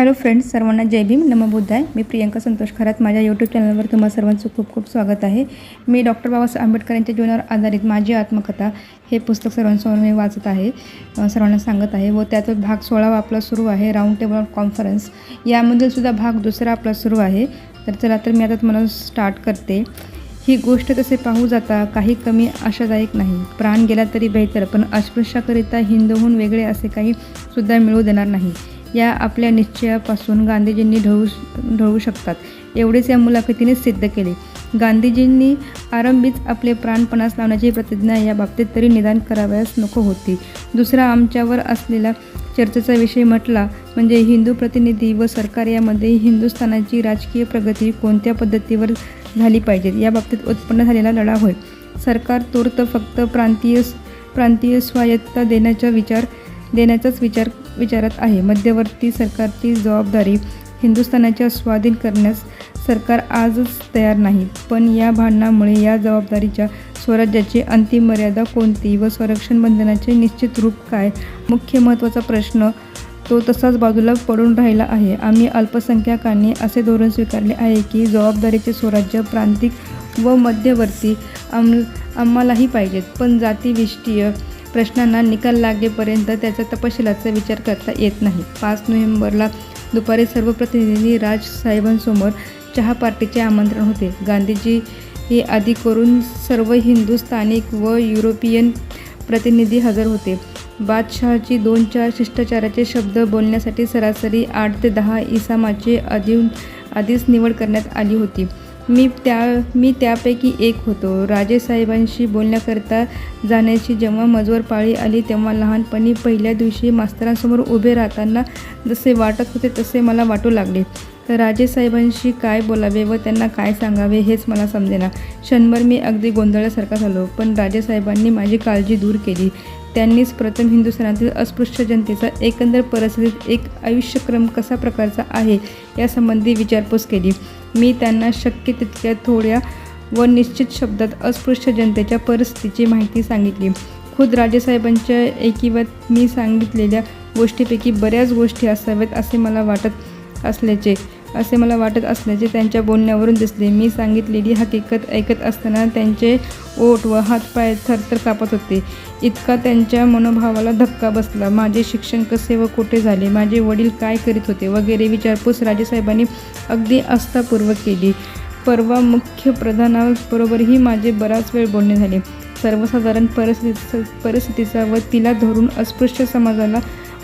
Hello friends सर्वांना जय भीम. नमबुद्धाय मी प्रियंका संतोष खरात. माझ्या YouTube चॅनलवर तुम्हा सर्वांचं खूप खूप स्वागत आहे. मी डॉक्टर बाबासाहेब आंबेडकर यांच्या जीवनावर आधारित माझी आत्मकथा हे पुस्तक सर्वांसमोर मी वाचत आहे सर्वांना सांगत आहे व त्यातच भाग सोळावा आपला सुरू आहे राऊंड टेबल कॉन्फरन्स यामधील सुद्धा भाग दुसरा आपला सुरू आहे. तर चला तर मी आता तुम्हाला स्टार्ट करते. ही गोष्ट तसे पाहू जाता काही कमी आशादायक नाही. प्राण गेला तरी बेहतर पण अस्पृश्याकरिता हिंदूहून वेगळे असे काही सुद्धा मिळू देणार नाही. या आपल्या निश्चयापासून गांधीजींनी ढळू ढळू शकतात. एवढेच या मुलाखतीने सिद्ध केले. गांधीजींनी आरंभीच आपले प्राणपणास लावण्याची प्रतिज्ञा या बाबतीत तरी निदान करावयास नको होती. दुसरा आमच्यावर असलेला चर्चेचा विषय म्हटला म्हणजे हिंदू प्रतिनिधी व सरकार यामध्ये हिंदुस्थानाची राजकीय प्रगती कोणत्या पद्धतीवर झाली पाहिजे? या बाबतीत उत्पन्न झालेला लढा होय. सरकार तूर्त फक्त प्रांतीय प्रांतीय स्वायत्ता देण्याचा विचार देण्याचाच विचार विचारात आहे. मध्यवर्ती सरकारची जबाबदारी हिंदुस्थानाच्या स्वाधीन करण्यास सरकार आजच तयार नाही. पण या भांडणामुळे या जबाबदारीच्या स्वराज्याची अंतिम मर्यादा कोणती व संरक्षण बंधनाचे निश्चित रूप काय? मुख्य महत्त्वाचा प्रश्न तो तसाच बाजूला पडून राहिला आहे. आम्ही अल्पसंख्याकांनी असे धोरण स्वीकारले आहे की जबाबदारीचे स्वराज्य प्रांतिक व मध्यवर्ती आम आम्हालाही पाहिजेत. पण जातीविष्टीय प्रश्नांना निकाल लागेपर्यंत त्याचा तपशिलाचा विचार करता येत नाही. पाच नोव्हेंबरला दुपारी सर्व प्रतिनिधींनी राजसाहेबांसमोर चहा पार्टीचे आमंत्रण होते. गांधीजी हे आधी करून सर्व हिंदू स्थानिक व युरोपियन प्रतिनिधी हजर होते. बादशहाची दोन चार शिष्टाचाराचे शब्द बोलण्यासाठी सरासरी आठ ते दहा इसामाची आधी आधीच निवड करण्यात आली होती. मी त्या मी त्यापैकी एक होतो. राजेसाहेबांशी बोलण्याकरता जाण्याची जेव्हा मजवर पाळी आली तेव्हा लहानपणी पहिल्या दिवशी मास्तरांसमोर उभे राहताना जसे वाटत होते तसे मला वाटू लागले. तर राजेसाहेबांशी काय बोलावे व त्यांना काय सांगावे हेच मला समजेना. क्षणभर मी अगदी गोंधळल्यासारखा झालो पण राजेसाहेबांनी माझी काळजी दूर केली. त्यांनीच प्रथम हिंदुस्थानातील अस्पृश्य जनतेचा एकंदर परिस्थितीत एक आयुष्यक्रम कसा प्रकारचा आहे यासंबंधी विचारपूस केली. मी त्यांना शक्य तितक्या थोड्या व निश्चित शब्दात अस्पृश्य जनतेच्या परिस्थितीची माहिती सांगितली. खुद राजेसाहेबांच्या एकीवत मी सांगितलेल्या गोष्टीपैकी बऱ्याच गोष्टी असाव्यात असे मला वाटत असल्याचे. असे मला वाटत असल्याचे त्यांच्या बोलण्यावरून दिसले. मी सांगितलेली हकीकत ऐकत असताना त्यांचे ओठ व हातपाय थरथर कापत होते. इतका त्यांच्या मनोभावाला धक्का बसला. माझे शिक्षण कसे व कुठे झाले? माझे वडील काय करीत होते? वगैरे विचारपूस राजेसाहेबांनी अगदी आस्थापूर्वक केली. परवा मुख्य प्रधानाबरोबरही माझे बराच वेळ बोलणे झाले. सर्वसाधारण परिस्थिती परिस्थितीचा व तिला धरून अस्पृश्य समाजाला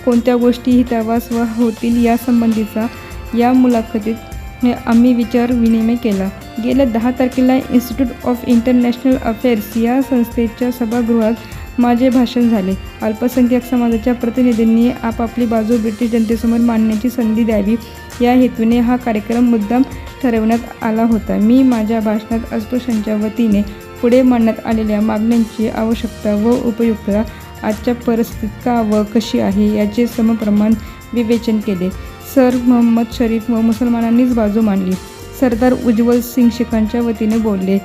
कोणत्या गोष्टी हितावास व होतील यासंबंधीचा या मुलाखतीत आम्ही विचार विनिमय केला. गेल्या दहा तारखेला इन्स्टिट्यूट ऑफ इंटरनॅशनल अफेअर्स या संस्थेच्या सभागृहात माझे भाषण झाले. अल्पसंख्याक समाजाच्या प्रतिनिधींनी आपापली बाजू ब्रिटिश जनतेसमोर मांडण्याची संधी द्यावी. या हेतूने हा कार्यक्रम मुद्दाम ठरवण्यात आला होता. मी माझ्या भाषणात अस्पृश्यांच्या वतीने पुढे मांडण्यात आलेल्या मागण्यांची आवश्यकता व उपयुक्तता आजच्या परिस्थितीत का व कशी आहे याचे समप्रमाण विवेचन केले. सर मोहम्मद शरीफ व मुसलमानांनीच बाजू मांडली. सरदार उज्ज्वल सिंग शिखांच्या वतीने बोलले.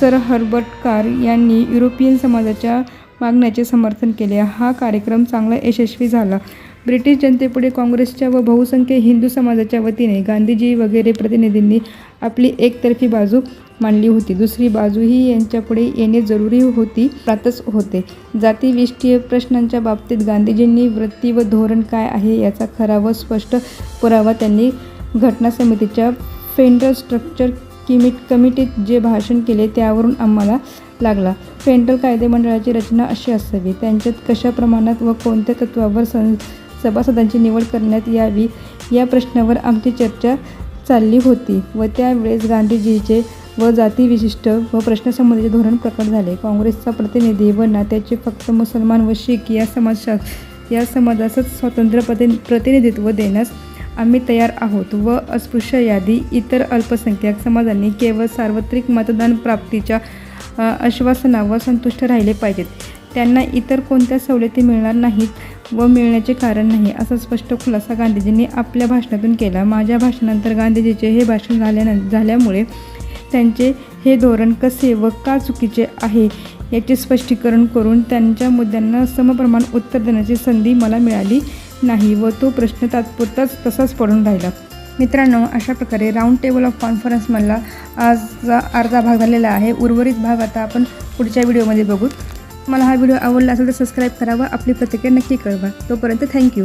सर हर्बर्ट कार यांनी युरोपियन समाजाच्या मागण्याचे समर्थन केले. हा कार्यक्रम चांगला यशस्वी झाला. ब्रिटिश जनतेपुढे काँग्रेसच्या व बहुसंख्य हिंदू समाजाच्या वतीने गांधीजी वगैरे प्रतिनिधींनी आपली एकतर्फी बाजू मांडली होती. दुसरी बाजूही यांच्यापुढे येणे जरुरी होती प्रातच होते. जातीविष्टीय प्रश्नांच्या बाबतीत गांधीजींनी वृत्ती व धोरण काय आहे याचा खरा व स्पष्ट पुरावा त्यांनी घटना समितीच्या फेंडर स्ट्रक्चर किमिट कमिटीत जे भाषण केले त्यावरून आम्हाला लागला. फेंडरल कायदेमंडळाची रचना अशी असावी. त्यांच्यात कशा प्रमाणात व कोणत्या तत्वावर सं सभासदांची निवड करण्यात यावी या प्रश्नावर आमची चर्चा चालली होती व त्यावेळेस गांधीजीचे व जातीविशिष्ट व प्रश्नासंबंधीचे धोरण प्रकट झाले. काँग्रेसचा प्रतिनिधी व नात्याचे फक्त मुसलमान व शीख या समाजा या समाजाचंच स्वतंत्र प्रति प्रतिनिधित्व देण्यास आम्ही तयार आहोत व अस्पृश्य यादी इतर अल्पसंख्याक समाजांनी केवळ सार्वत्रिक मतदान प्राप्तीच्या आश्वासनावर संतुष्ट राहिले पाहिजेत. त्यांना इतर कोणत्या सवलती मिळणार नाहीत व मिळण्याचे कारण नाही असा स्पष्ट खुलासा गांधीजींनी आपल्या भाषणातून केला. माझ्या भाषणानंतर गांधीजीचे हे भाषण झाल्यानं झाल्यामुळे त्यांचे हे धोरण कसे व का चुकीचे आहे याचे स्पष्टीकरण करून त्यांच्या मुद्द्यांना समप्रमाण उत्तर देण्याची संधी मला मिळाली नाही व तो प्रश्न तात्पुरताच तसाच पडून राहिला. मित्रांनो अशा प्रकारे राऊंड टेबल ऑफ कॉन्फरन्समधला आजचा अर्धा भाग झालेला आहे. उर्वरित भाग आता आपण पुढच्या व्हिडिओमध्ये बघू. मला हा व्हिडिओ आवडला असेल तर सबस्क्राईब करा व आपली प्रतिक्रिया नक्की कळवा. तोपर्यंत थँक्यू